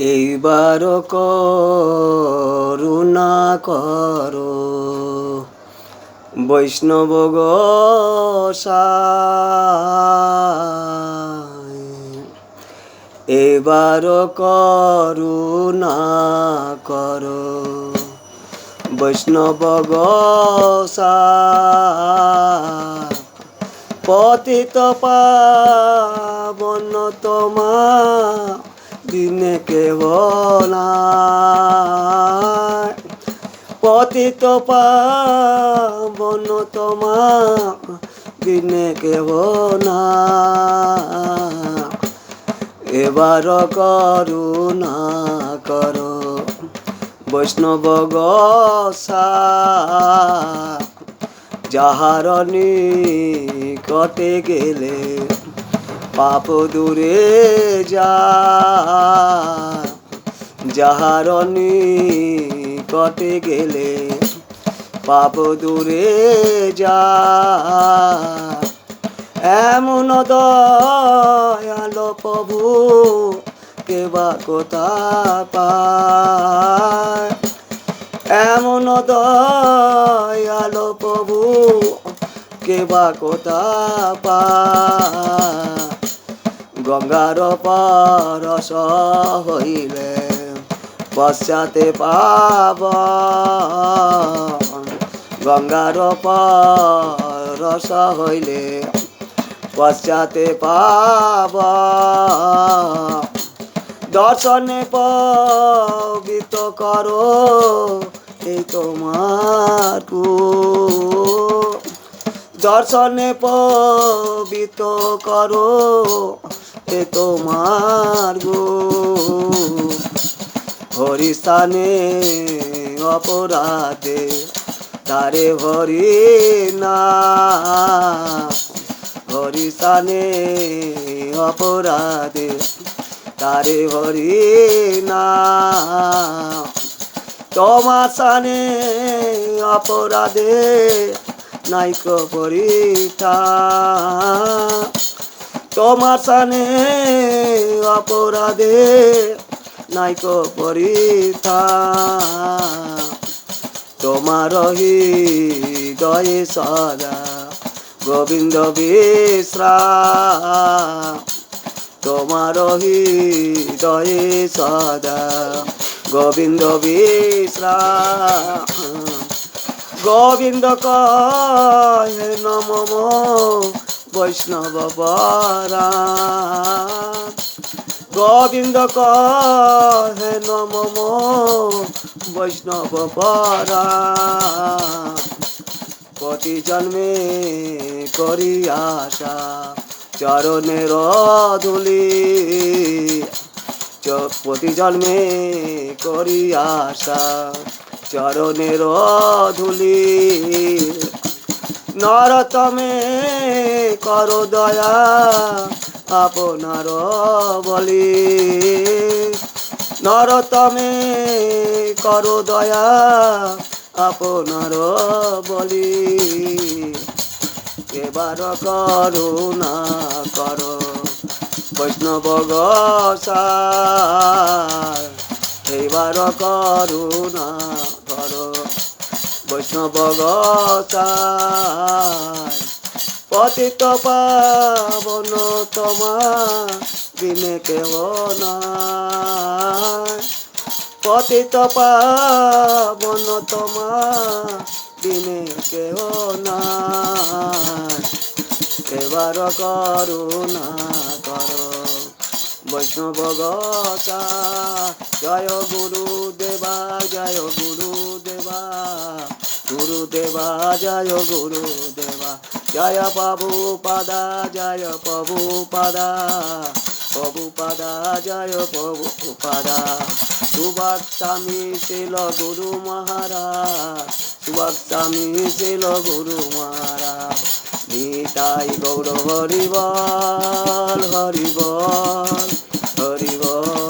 এইবার করুণা করো। বৈষ্ণব এবার করুণা করো। বৈষ্ণব পতিত পাবন তোমা দিনে কেব নাই পতিত পাবন তোমা দিনে কেব না এবার করুণা করো বৈষ্ণব গসা। যাহার নিকটে গেলে পাপ দূরে যা, যাহার কটে গেলে পাপ দূরে যা। এমন দয়ালো প্রভু কেবা কোথা পায়? এমন দয়ালো প্রভু কেবা কোথা পা গঙ্গার পরস হইলে পশ্চাতে পাব গঙ্গার পরস হইলে পশ্চাতে পাব দর্শনে পবিত করো এই তোমার দর্শনে পবিত করো এ তোমার গো। হরিস্থানে অপরাধে তারে হরি না। হরিস্থানে অপরাধে তারে হরি না। তোমার সানে অপরাধে নাইক পরিতা। তোমার সানে অপরাধে নাইক পরিতা তোমার হৃদয়ে সদা গোবিন্দ বিশ্রাম তোমার হৃদয়ে সদা গোবিন্দ বিশ্রাম গোবিন্দ কহে নম বৈষ্ণব গোবিন্দ কহে, নম বৈষ্ণব প্রতি জন্মে করি আশা চরণের ধুলি প্রতি জন্মে করি আশা চরণের ধুলি নরতমে কর দয়া আপনার বলি। নরতমে কর দয়া আপনার বলি। এবার করুণা কর বৈষ্ণব গোসাই। এবার করুণা কর বৈষ্ণব পতিত পাবন তোমা দিনে কেব নাই। পতিত পাবন তোমা দিনে কেহ নাই। এবার করুণা কর বৈষ্ণব গসা, জয় গুরু দেবা জয় গুরু দেবা গুরু দেবা জয় গুরু দেবা জয় প্রভু পাদা, জয় প্রভু পাদা। প্রভু পাদা, জয় প্রভু পাদা। সুভাষামী শিল গুরু মহারাজ। সুভাষামী শিল গুরু মহারাজ। নিতাই গৌর হরিবল হরিবল হরিবল।